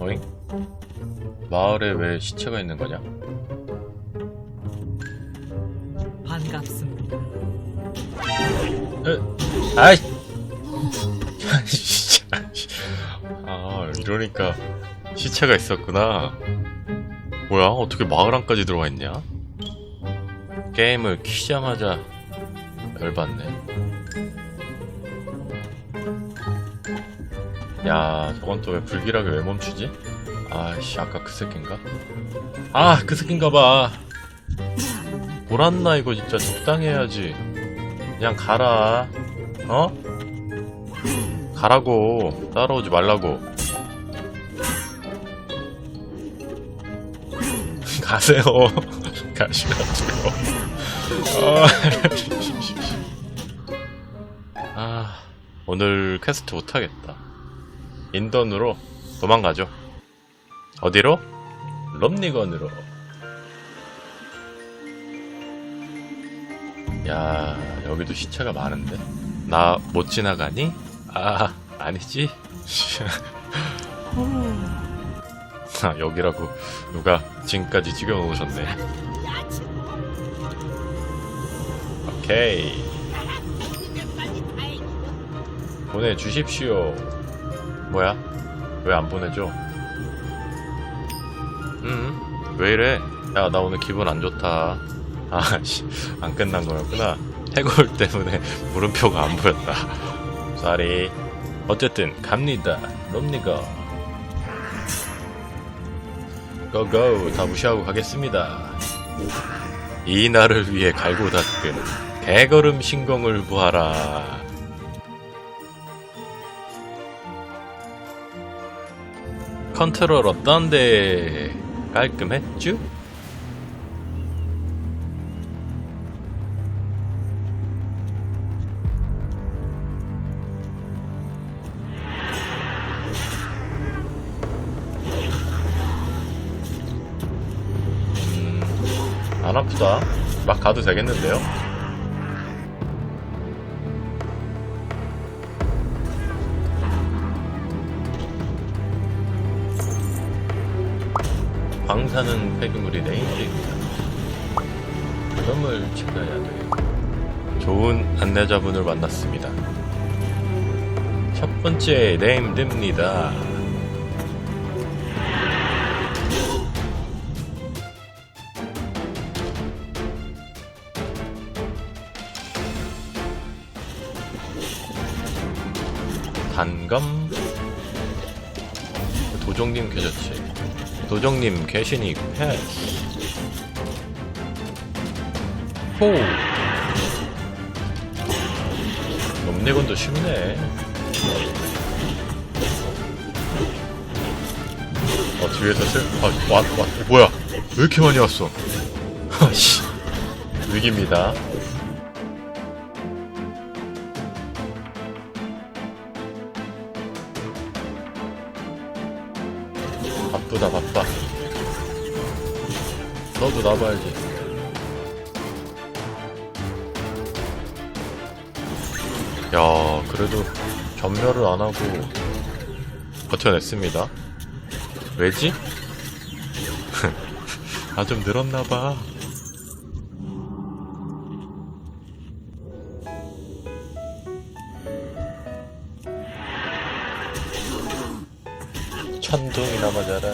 어잉? 마을에 왜 시체가 있는 거냐? 반갑습니다. 에, 아이! 진짜. 아, 이러니까 시체가 있었구나. 뭐야? 어떻게 마을 안까지 들어와 있냐? 게임을 키자마자 열받네. 야, 저건 또 왜 불길하게 왜 멈추지? 아씨, 아까 그 새끼인가? 아, 그 새끼인가 봐. 뭐란나 이거 진짜 적당히 해야지. 그냥 가라. 어? 가라고. 따라오지 말라고. 가세요. 가시라고요. 아, 아, 오늘 퀘스트 못하겠다. 인던으로 도망가죠. 어디로? 럼니건으로. 야, 여기도 시체가 많은데? 나 못 지나가니? 아, 아니지? 아, 여기라고 누가 지금까지 찍어 놓으셨네. 오케이. 보내주십시오. 뭐야? 왜 안 보내줘? 응? 왜 이래? 야, 나 오늘 기분 안 좋다. 아, 씨, 안 끝난 거였구나. 해골 때문에 물음표가 안 보였다. 쏘리. 어쨌든, 갑니다. 롬니가. 고고, 다 무시하고 가겠습니다. 이 날을 위해 갈고 닦은 개걸음 신공을 보아라. 컨트롤 어떤데? 깔끔했쥬? 안 아프다. 막 가도 되겠는데요? 광산은 폐기물이 네임드입니다. 그놈을 찾아야 돼요. 좋은 안내자분을 만났습니다. 첫 번째 네임드입니다. 단검 도종님 계셨지 도종님 계시니 패스 호. 놈네건도 쉽네. 어 뒤에서 슬.. 아 왔.. 왔.. 뭐야? 왜 이렇게 많이 왔어? 아씨. 위기입니다 바쁘다 바빠. 너도 나봐야지. 야 그래도 전멸을 안하고 버텨냈습니다. 왜지? 아 좀 늘었나봐 천둥이나 맞아라.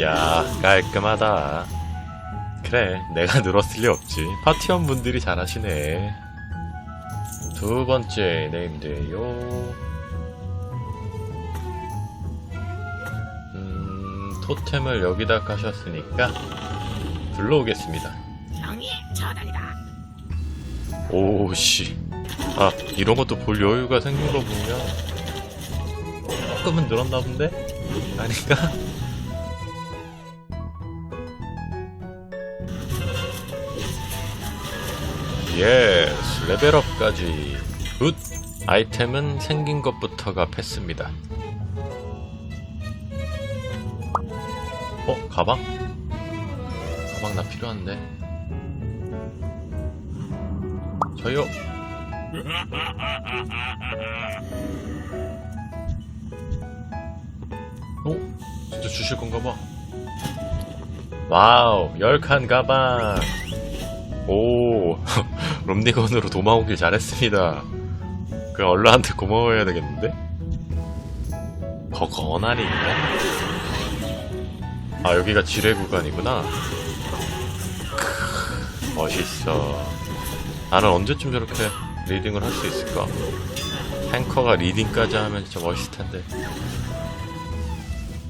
야 깔끔하다. 그래 내가 늘었을 리 없지. 파티원 분들이 잘하시네. 두 번째 네임드예요. 음 토템을 여기다 까셨으니까 불러오겠습니다 명예 처단이다. 오씨 아 이런 것도 볼 여유가 생긴 거군요 조금은 늘었나 본데? 아닌가? 예스 레벨업까지 굿 아이템은 생긴 것부터가 패스입니다 어? 가방? 가방 나 필요한데. 저요. 어? 진짜 주실 건가 봐. 와우, 열 칸 가방. 오, 롬니건으로 도망오길 잘했습니다. 그 얼라한테 고마워해야 되겠는데? 거, 거나리 있네? 아, 여기가 지뢰 구간이구나. 크, 멋있어. 나는 언제쯤 저렇게 리딩을 할 수 있을까? 탱커가 리딩까지 하면 진짜 멋있을 텐데.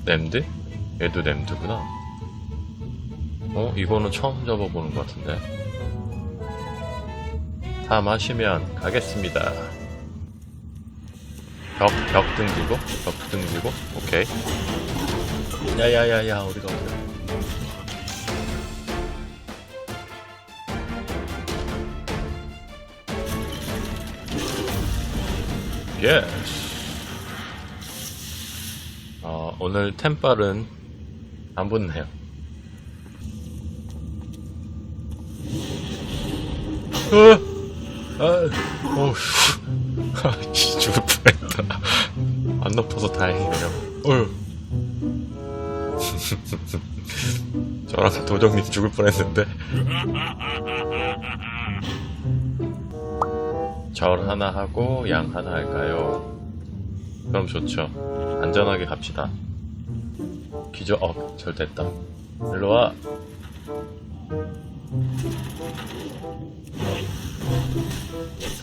냄드? 얘도 냄드구나. 어? 이거는 처음 잡아보는 것 같은데. 다 마시면 가겠습니다. 벽, 벽 등지고, 벽 등지고, 오케이. 야야야야, 어디가 어디가. 예스. 어, 오늘 템빨은 안 붙네요. 어, 아, 어우, 아, 씨, 죽을 뻔했다. 안 높아서 다행이네요. 어휴. 저랑 도정님 죽을 뻔했는데. 절 하나 하고 양 하나 할까요? 그럼 좋죠. 안전하게 갑시다. 기저, 어, 절 됐다. 일로 와.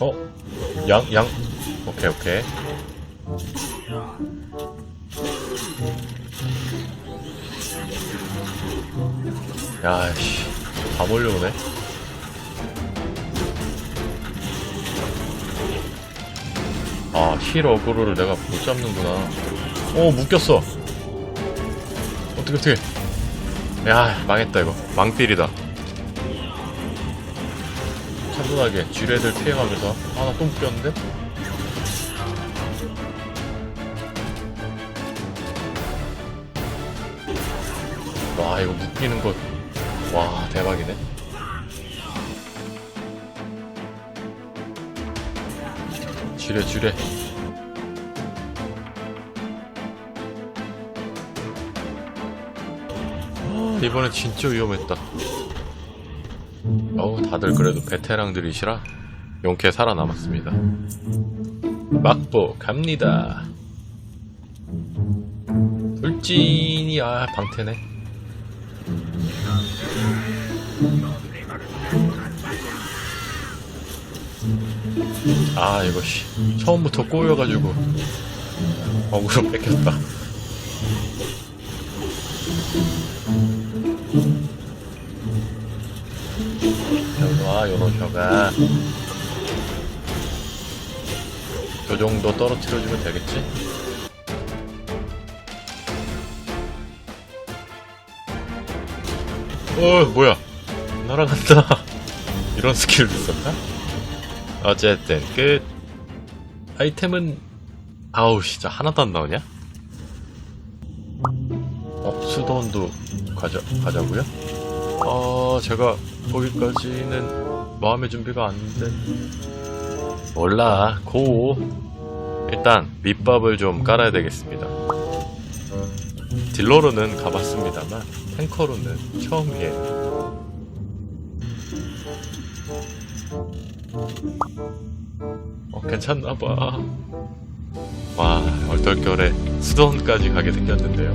어? 양, 양. 오케이, 오케이. 야, 씨. 다 몰려오네. 아, 힐 어그로를 내가 못 잡는구나. 오, 묶였어. 어떻게, 어떻게. 야, 망했다, 이거. 망필이다. 차분하게 쥐레들 피해가면서. 아, 나 또 묶였는데? 와, 이거 묶이는 거. 와, 대박이네. 쥐레, 쥐레. 아, 이번엔 진짜 위험했다. 어우, 다들 그래도 베테랑들이시라 용케 살아남았습니다. 막보 갑니다. 돌진이 아 방태네. 아 이거 씨 처음부터 꼬여가지고 어그로 뺏겼다. 연화 연호셔가 요 정도 떨어뜨려주면 되겠지? 어 뭐야 날아간다 이런 스킬도 있었나? 어쨌든 끝 아이템은 아우 진짜 하나도 안 나오냐? 어 수도원도 가자 가자고요? 어 제가 거기까지는 마음의 준비가 안 돼. 몰라 고 일단 밑밥을 좀 깔아야 되겠습니다. 딜러로는 가봤습니다만 탱커로는 처음이에요. 어 괜찮나봐. 와 얼떨결에 수도원까지 가게 생겼는데요.